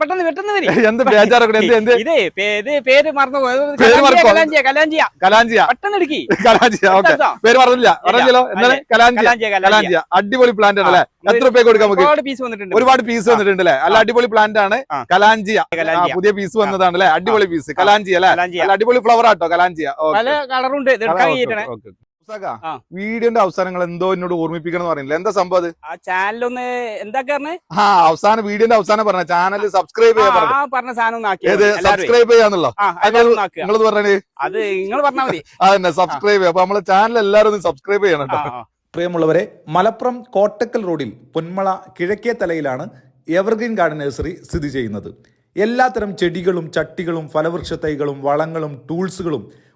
പെട്ടെന്ന് പെട്ടെന്ന് വരി. എന്ത് ബേജാറൊക്കെ എന്ത് എന്ത്? ഇതേ പേര് പേര് മറക്കോ? Kalanchoe kalanchoe. കലാഞ്ചിയ. പെട്ടെന്ന് എടുക്കി കലാഞ്ചിയ ഓക്കെ. പേര് പറഞ്ഞില്ല പറഞ്ഞല്ലോ എന്താണ് കലാഞ്ചിയ. Kalanchoe kalanchoe. കലാഞ്ചിയ. അടിപൊളി പ്ലാന്റ് ആണ് അല്ലേ? എത്ര രൂപ കൊടുക്കാം നമുക്ക്? ഒരുപാട് പീസ് വന്നിട്ടുണ്ട്. ഒരുപാട് പീസ് വന്നിട്ടുണ്ട് അല്ലേ? അല്ല അടിപൊളി പ്ലാന്റ് ആണ്. കലാഞ്ചിയ. പുതിയ പീസ് വന്നതാണ് അല്ലേ? അടിപൊളി പീസ് കലാഞ്ചിയ അല്ലേ? അടിപൊളി ഫ്ലവർ ആട്ടോ കലാഞ്ചിയ. പല കളറുണ്ട് ഇത് എടുക്കാൻ. വീഡിയോന്റെ അവസാനങ്ങൾ എന്തോ എന്നോട് ഓർമ്മിപ്പിക്കണം പറഞ്ഞില്ല? പറയുന്നില്ല എന്താ സംഭവം അത്? ആ ചാനലൊന്ന് എന്താ ആ അവസാനം വീഡിയോന്റെ അവസാനം പറഞ്ഞ ചാനൽ സബ്സ്ക്രൈബ് ചെയ്യാൻ പറഞ്ഞു ആ പറഞ്ഞ സാധനം ഏത്? സബ്സ്ക്രൈബ് ചെയ്യാന്നുള്ളോ? നിങ്ങളത് പറഞ്ഞേ? അത് നിങ്ങൾ പറഞ്ഞാൽ മതി. അതന്നെ സബ്സ്ക്രൈബ് ചെയ്യാം. അപ്പൊ നമ്മളെ ചാനൽ എല്ലാവരും സബ്സ്ക്രൈബ് ചെയ്യണം പ്രിയമുള്ളവരെ മലപ്പുറം കോട്ടക്കൽ റോഡിൽ പൊന്മള കിഴക്കേ തലയിലാണ് എവർഗ്രീൻ ഗാർഡൻ നഴ്സറി സ്ഥിതി ചെയ്യുന്നത്. എല്ലാത്തരം ചെടികളും ചട്ടികളും ഫലവൃക്ഷ തൈകളും വളങ്ങളും ടൂൾസുകളും